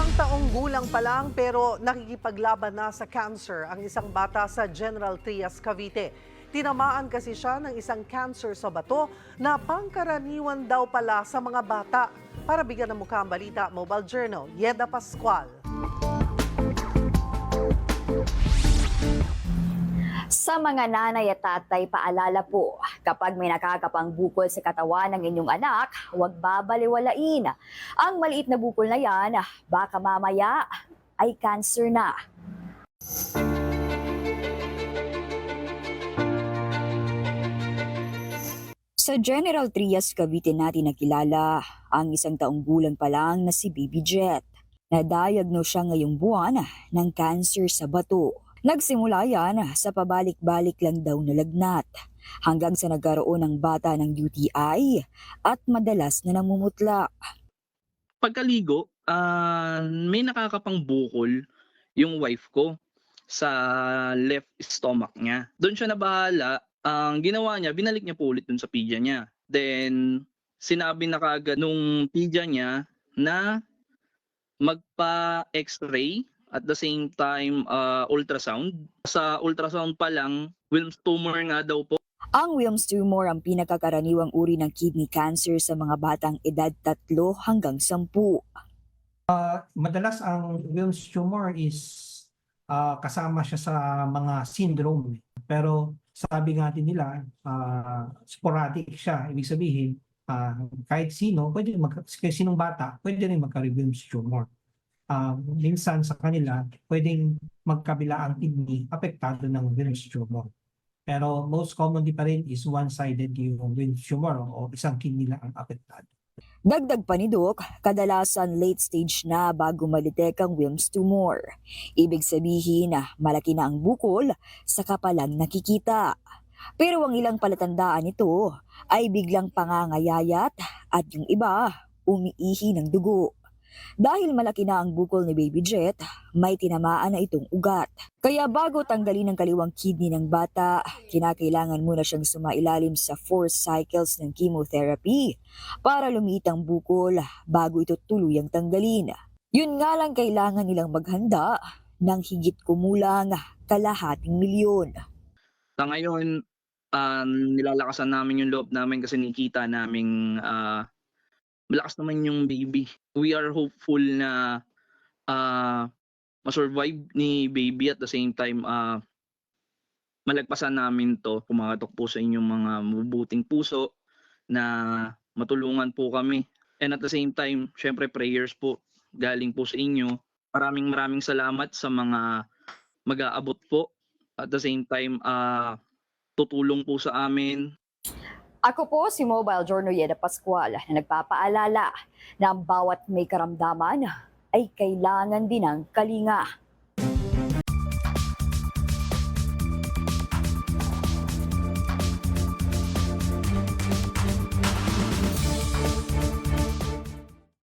Isang taong gulang pa lang pero nakikipaglaban na sa cancer ang isang bata sa General Trias, Cavite. Tinamaan kasi siya ng isang cancer sa bato na pangkaraniwan daw pala sa mga bata. Para bigyan ng mukha ang balita, Mobile Journal, Yeda Pascual. Sa mga nanay at tatay, paalala po, kapag may nakakapang bukol sa katawan ng inyong anak, huwag babaliwalain. Ang maliit na bukol na yan, baka mamaya ay cancer na. Sa General Trias, Cavite natin nakilala ang isang taong gulang pa lang na si Baby Jet. Na-diagnose siya ngayong buwan ng cancer sa bato. Nagsimula yan sa pabalik-balik lang daw na lagnat hanggang sa nagkaroon ng bata ng UTI at madalas na namumutla. pagkaligo, ah, may nakakapang bukol yung wife ko sa left stomach niya. Doon siya nabahala. Ang ginawa niya, binalik niya po ulit dun sa pidya niya. Then, sinabi na kaagad nung pidya niya na magpa-x-ray at the same time ah, ultrasound. Sa ultrasound pa lang, Wilms tumor nga daw po Ang Wilms tumor ang pinakakaraniwang uri ng kidney cancer sa mga batang edad 3 hanggang 10. madalas ang Wilms tumor is ah, kasama siya sa mga syndrome. Pero sabi nga din nila, ah, sporadic siya. Ibig sabihin, ah, kahit sino, pwede mag, kahit sinong bata, pwede rin magka-Wilms tumor. Ah, minsan sa kanila, pwedeng magkabila ang kidney, apektado ng Wilms tumor. Pero most commonly pa rin is one-sided yung Wilms tumor o isang kidney lang ang apektado. Dagdag pa ni Doc, kadalasan late stage na bago malitek ang Wilms tumor. Ibig sabihin na malaki na ang bukol sa kapalang nakikita. Pero ang ilang palatandaan nito ay biglang pangangayayat at yung iba umiihi ng dugo. Dahil malaki na ang bukol ni Baby Jet, may tinamaan na itong ugat. Kaya bago tanggalin ang kaliwang kidney ng bata, kinakailangan muna siyang sumailalim sa 4 cycles ng chemotherapy para lumiit ang bukol bago ito tuluyang tanggalin. Yun nga lang kailangan nilang maghanda ng higit kumulang kalahating milyon. Sa ngayon, ah, nilalakasan namin yung loob namin kasi nakita namin ah, malakas naman yung baby. We are hopeful na ah, ma-survive ni baby at the same time ah, malagpasan namin to. Kumatok po sa inyong mga mabubuting puso na matulungan po kami. And at the same time, syempre prayers po galing po sa inyo. Maraming maraming salamat sa mga mag-aabot po. At the same time, ah tutulong po sa amin. Ako po si Mobile Journal Yeda Pascual na nagpapaalala na ang bawat may karamdaman ay kailangan din ng kalinga.